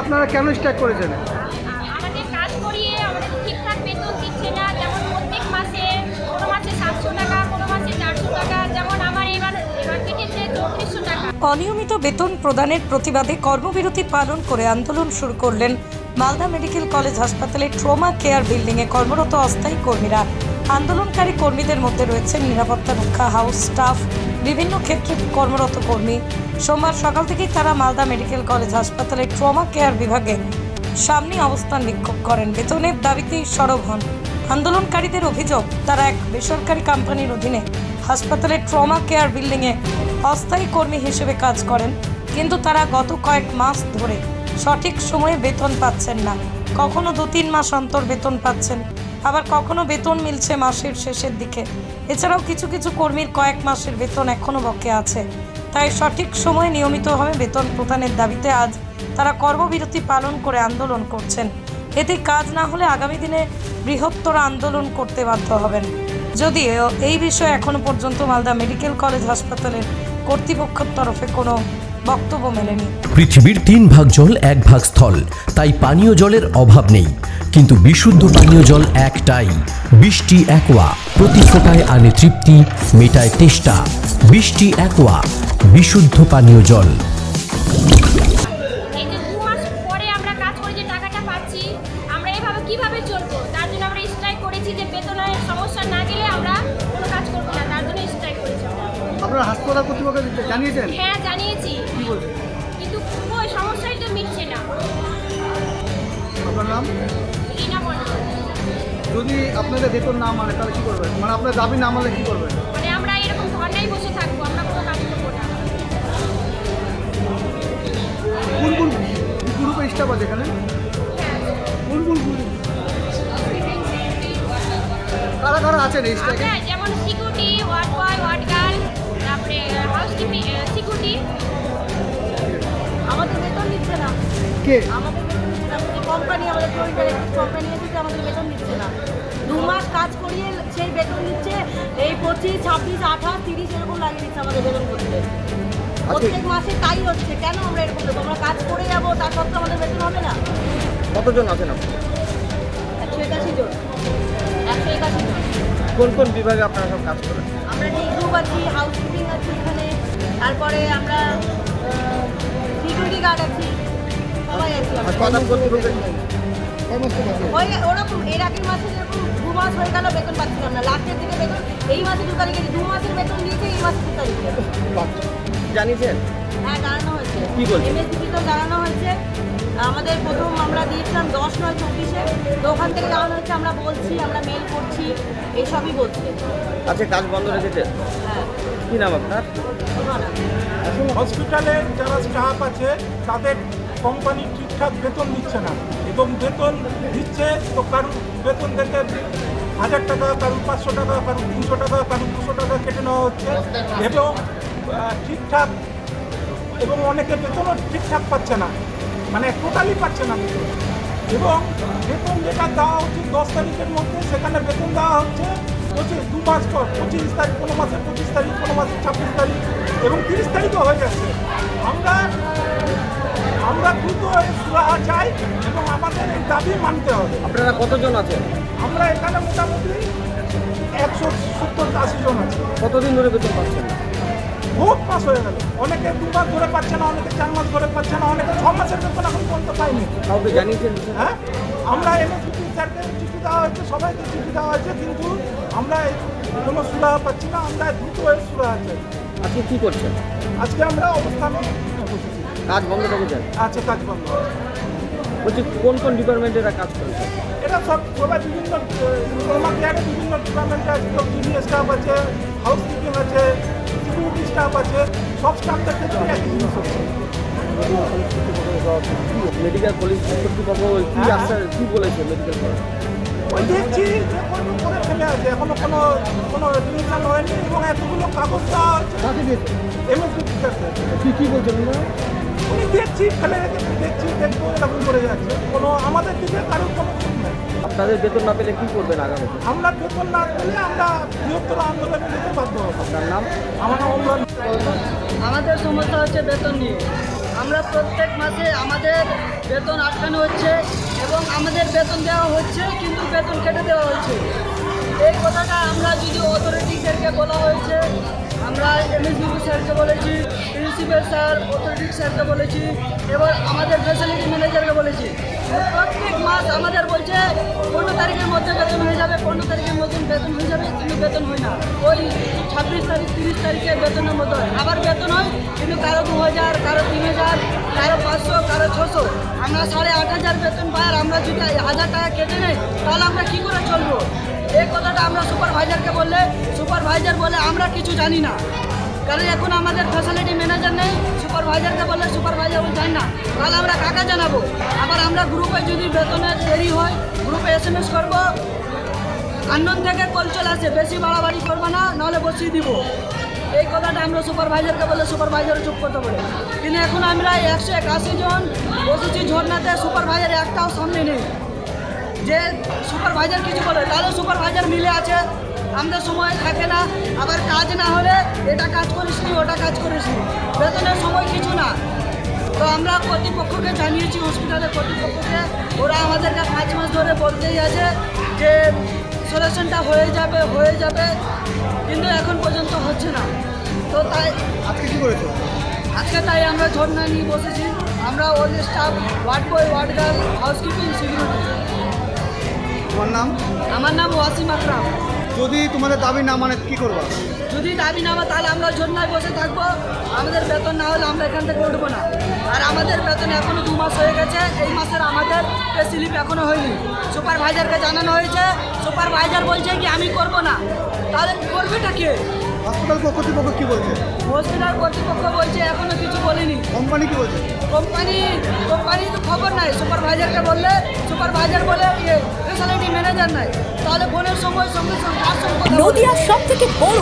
আপনারা কেন স্ট্রাইক করেছেন? আমাদের কাজ করিয়ে আমাদের ঠিকঠাক বেতন দিচ্ছে না। যেমন প্রত্যেক মাসে কোনো মাসে সাতশো টাকা কোনো মাসে চারশো টাকা। যেমন আমার এবার এবার কেটেছে চৌত্রিশশো টাকা। অনিয়মিত বেতন প্রদানের প্রতিবাদে কর্মবিরতি পালন করে আন্দোলন শুরু করলেন মালদা মেডিকেল কলেজ হাসপাতালে ট্রমা কেয়ার বিল্ডিংয়ে কর্মরত অস্থায়ী কর্মীরা। আন্দোলনকারী কর্মীদের মধ্যে রয়েছেন নিরাপত্তা রক্ষা হাউস স্টাফ বিভিন্ন ক্ষেত্রে কর্মরত কর্মী। সোমবার সকাল থেকেই তারা মালদা মেডিকেল কলেজ হাসপাতালে ট্রমা কেয়ার বিভাগে সামনে অবস্থান বিক্ষোভ করেন। বেতনের দাবিতেই সরব হন। আন্দোলনকারীদের অভিযোগ, তারা এক বেসরকারি কোম্পানির অধীনে হাসপাতালের ট্রমা কেয়ার বিল্ডিংয়ে অস্থায়ী কর্মী হিসেবে কাজ করেন, কিন্তু তারা গত কয়েক মাস ধরে সঠিক সময়ে বেতন পাচ্ছেন না। কখনো দু তিন মাস অন্তর বেতন পাচ্ছেন। আবার কখনো বেতন মিলছে মাসের শেষের দিকে। এছাড়াও কিছু কিছু কর্মীর কয়েক মাসের বেতন এখনও বকে আছে। তাই সঠিক সময়ে নিয়মিতভাবে বেতন প্রদানের দাবিতে আজ তারা কর্মবিরতি পালন করে আন্দোলন করছেন। এতে কাজ না হলে আগামী দিনে বৃহত্তর আন্দোলন করতে বাধ্য হবেন। যদিও এই বিষয়ে এখনও পর্যন্ত মালদা মেডিকেল কলেজ হাসপাতালের কর্তৃপক্ষের তরফে কোনো বক্তব্য মেলেনি। পৃথিবীর তিন ভাগ জল এক ভাগ স্থল তাই পানীয় জলের অভাব নেই। কিন্তু বিশুদ্ধ পানীয় জল একটাই বৃষ্টি একোয়া প্রতি ফোটায় আনে তৃপ্তি মেটায় তেষ্টা। বৃষ্টি একোয়া বিশুদ্ধ পানীয় জল। এই যে দু মাস পরে আমরা কাজ করে যে টাকাটা পাচ্ছি আমরা এভাবে কীভাবে চলবো? তার জন্য আমরা স্ট্রাইক করেছি যে বেতনের সমস্যা না গেলে আমরা কোনো কাজ করব না তার জন্য স্ট্রাইক করেছি আমরা। আপনারা হাসপাতাল কর্তৃপক্ষ জানিয়েছেন? নাম? যদি আপনাদের বেতন না মানে তাহলে কি করবেন? মানে আপনার দাবি না মানলে কি করবেন? মানে আমরা এরকম ধর্নায় বসে থাকব আমরা কোনো কাজ করব না। কোন কোন গ্রুপের স্টাফ আছে এখানে? কোন কোন গ্রুপ কারা কারা আছেন এই আমরা যেমন security ward boy ward girl তারপরে হাউসকিপিং সিকিউরিটি আমাদের বেতন দিচ্ছে না। কে? আমাদের কোম্পানি আমাদের কোম্পানি এসেছে আমাদের বেতন দিচ্ছে না। দু মাস কাজ করিয়ে সেই বেতন দিচ্ছে এই পঁচিশ ছাব্বিশ আঠাশ তিরিশ এরকম লাগিয়ে দিচ্ছে আমাদের বেতন করতে। প্রত্যেক মাসে তাই হচ্ছে কেন আমরা এরকম দেবো আমরা কাজ করে যাব তার সত্ত্বেও আমাদের বেতন হবে না। কতজন আছেন আপনি? একশো একাশি জন। একশো একাশি জন। কোন কোন বিভাগে আপনারা সব কাজ করেন? আমরা ডি গ্রুপ আছি হাউসকিপিং আছি এখানে তারপরে আমরা সিকিউরিটি গার্ড আছি। হাসপাতাল কর্তৃপক্ষের ওই ওরকম এর আগের মাসে যেরকম দু মাস হয়ে গেল বেতন পাচ্ছিলাম না লাস্টের দিকে বেতন এই মাসে দু তারিখে দু মাসের বেতন দিয়েছে এই মাসে দু তারিখে জানিয়েছেন? হ্যাঁ জানানো হয়েছে। কি বলছে? এমএসডিপি তো জানানো হয়েছে। আমাদের প্রথম আমরা দিয়েছিলাম দশ নয় চব্বিশে তো ওখান থেকে জানানো হচ্ছে আমরা বলছি আমরা মেল করছি এইসবই বলছে। আজকে কাজ বন্ধ রেখেছে? হ্যাঁ। কি নাম আপনার? না হসপিটালে যারা স্টাফ আছে তাদের কোম্পানি ঠিকঠাক বেতন দিচ্ছে না। এবং বেতন দিচ্ছে তো কারুর বেতন থেকে হাজার টাকা কারুর পাঁচশো টাকা কারুর তিনশো টাকা কারুর দুশো টাকা কেটে নেওয়া হচ্ছে। এবং ঠিকঠাক এবং অনেকে বেতনও ঠিকঠাক পাচ্ছে না। মানে টোটালি পাচ্ছে না বেতন। এবং বেতন যেটা দেওয়া উচিত দশ তারিখের মধ্যে, সেখানে বেতন দেওয়া হচ্ছে পঁচিশ, দু মাস পর, পঁচিশ তারিখ, কোনো মাসে পঁচিশ তারিখ, কোনো মাসে ছাব্বিশ তারিখ এবং তিরিশ তারিখও হয়ে যাচ্ছে কতজন আছে? আমরা এখানে মোটামুটি একশো সত্তর আশি জন আছি। কতদিন ধরে বেতন পাচ্ছেন? বহুত মাস হয়ে গেল। অনেকে দু মাস ধরে পাচ্ছে না অনেকে চার মাস ধরে পাচ্ছে না অনেকে ছ মাসের বেতন এখন পর্যন্ত পায়নি কাউকে জানিয়েছেন? হ্যাঁ? আমরা এমএসপি স্যারকে চিঠি দেওয়া হয়েছে সবাইকে চিঠি দেওয়া হয়েছে কিন্তু আমরা কোনো সুরাহা পাচ্ছি না আমরা দ্রুত এর সুরাহা চাই। আজকে কী করছেন? আজকে আমরা অবস্থানে কাজ বন্ধ রেখেছেন আছে কাজ বন্ধ। আছে। বলছি কোন কোন ডিপার্টমেন্টে এরা কাজ করেছে এরা সব সবাই বিভিন্ন কেয়ারে বিভিন্ন ডিপার্টমেন্টে আছে টিভি স্টাফ আছে হাউসকিপিং আছে সিকিউরিটি স্টাফ আছে সব স্টাফদের ক্ষেত্রে একই জিনিস হচ্ছে। মেডিকেল পুলিশ কর্তৃপক্ষ কি হ্যাঁ। কি বলেছে মেডিকেল ওই দেখছি যে কোনো করে ফেলে আছে এখনও কোনো কোনো রিভিশন হয়নি এবং এতগুলো কাগজ দেওয়া হচ্ছে। এমএসপি কি কি বলছেন উনি দেখছি ফেলে রেখেছি দেখছি দেখব এরকম করে যাচ্ছে। কোনো আমাদের দিকে কারোর কোনো নেই। আপনাদের বেতন না পেলে কি করবেন আগামীতে? আমরা বেতন না পেলে আমরা বৃহত্তর আন্দোলনে যেতে বাধ্য হব। আপনার নাম? আমার নাম অমরান। আমাদের সমস্যা হচ্ছে বেতন নিয়ে। আমরা প্রত্যেক মাসে আমাদের বেতন আটকানো হচ্ছে এবং আমাদের বেতন দেওয়া হচ্ছে কিন্তু বেতন কেটে দেওয়া হচ্ছে। এই কথাটা আমরা যদি অথরিটিদেরকে আমরা এমএসবিবি স্যারকে বলেছি, প্রিন্সিপাল স্যার, অথরিটি স্যারকে বলেছি, এবার আমাদের ফ্যাসিলিটি ম্যানেজারকে বলেছি। প্রত্যেক মাস আমাদের বলছে, পনেরো তারিখের মধ্যে বেতন হয়ে যাবে, পনেরো তারিখের মধ্যে বেতন হয়ে যাবে, কিন্তু বেতন হয় না। ওই ছাব্বিশ তারিখ, তিরিশ তারিখে বেতনের মতো আবার বেতন হয়, কিন্তু কারও দু হাজার, কারও তিন হাজার, কারও পাঁচশো, কারও ছশো। আমরা সাড়ে আট হাজার বেতন পাই আর আমরা যদি হাজার টাকা কেটে নেই, তাহলে আমরা কী করে চলবো? এই কথাটা আমরা সুপারভাইজারকে বললে, সুপারভাইজার বলে আমরা কিছু জানি না। কারণ এখন আমাদের ফ্যাসিলিটি ম্যানেজার নেই, সুপারভাইজারকে বললে সুপারভাইজার জানি না। তাহলে আমরা কাকা জানাব? আবার আমরা গ্রুপে যদি বেতনের দেরি হয় গ্রুপে এস এম এস করব আন্দোলন থেকে কল চলে আসে, বেশি বাড়াবাড়ি করব না, নাহলে বসিয়ে দিব। এই কথাটা আমরা সুপারভাইজারকে বলে সুপারভাইজার চুপ করতে বলে। কিন্তু এখন আমরা একশো একাশি জন বসেছি ঝর্ণাতে, সুপারভাইজার একটাও সামনে নেই। যে সুপারভাইজার কিছু বলে তাহলে সুপারভাইজার মিলে আছে। আমাদের সময় থাকে না আবার কাজ না হলে এটা কাজ করিস নি ওটা কাজ করিস নি। বেতনের সময় কিছু না। তো আমরা কর্তৃপক্ষকে জানিয়েছি হসপিটালের কর্তৃপক্ষকে। ওরা আমাদেরকে পাঁচ মাস ধরে বলতেই আছে যে সলিউশনটা হয়ে যাবে হয়ে যাবে কিন্তু এখন পর্যন্ত হচ্ছে না। তো তাই আজকে কি করেছ? আজকে তাই আমরা ঝর্ণা নিয়ে বসেছি। আমরা ওই staff ward boy ward girl housekeeping security তোমার নাম? আমার নাম ওয়াসিম আকরাম। যদি তোমাদের দাবি না মানে কি করবা? যদি দাবি না মানে তাহলে আমরা ঝর্ণায় বসে থাকব। আমাদের বেতন না হলে আমরা এখান থেকে উঠবো না। আর আমাদের বেতন এখনও দু মাস হয়ে গেছে। এই মাসের আমাদের পে স্লিপ এখনও হয়নি। সুপারভাইজারকে জানানো হয়েছে। সুপারভাইজার বলছে কি আমি করব না। তাহলে করবেটা কে? হাসপাতাল কর্তৃপক্ষ কি বলছে? হসপিটাল কর্তৃপক্ষ বলছে এখনও কিছু বলেনি। কোম্পানি কি বলছে? কোম্পানি কোম্পানি তো খবর নাই। সুপারভাইজারকে বললে সুপারভাইজার বলে ইয়ে ফেসিলিটি ম্যানেজার নাই। তাহলে ফোনের সময় সঙ্গে সঙ্গে। নদিয়ার সব থেকে বড়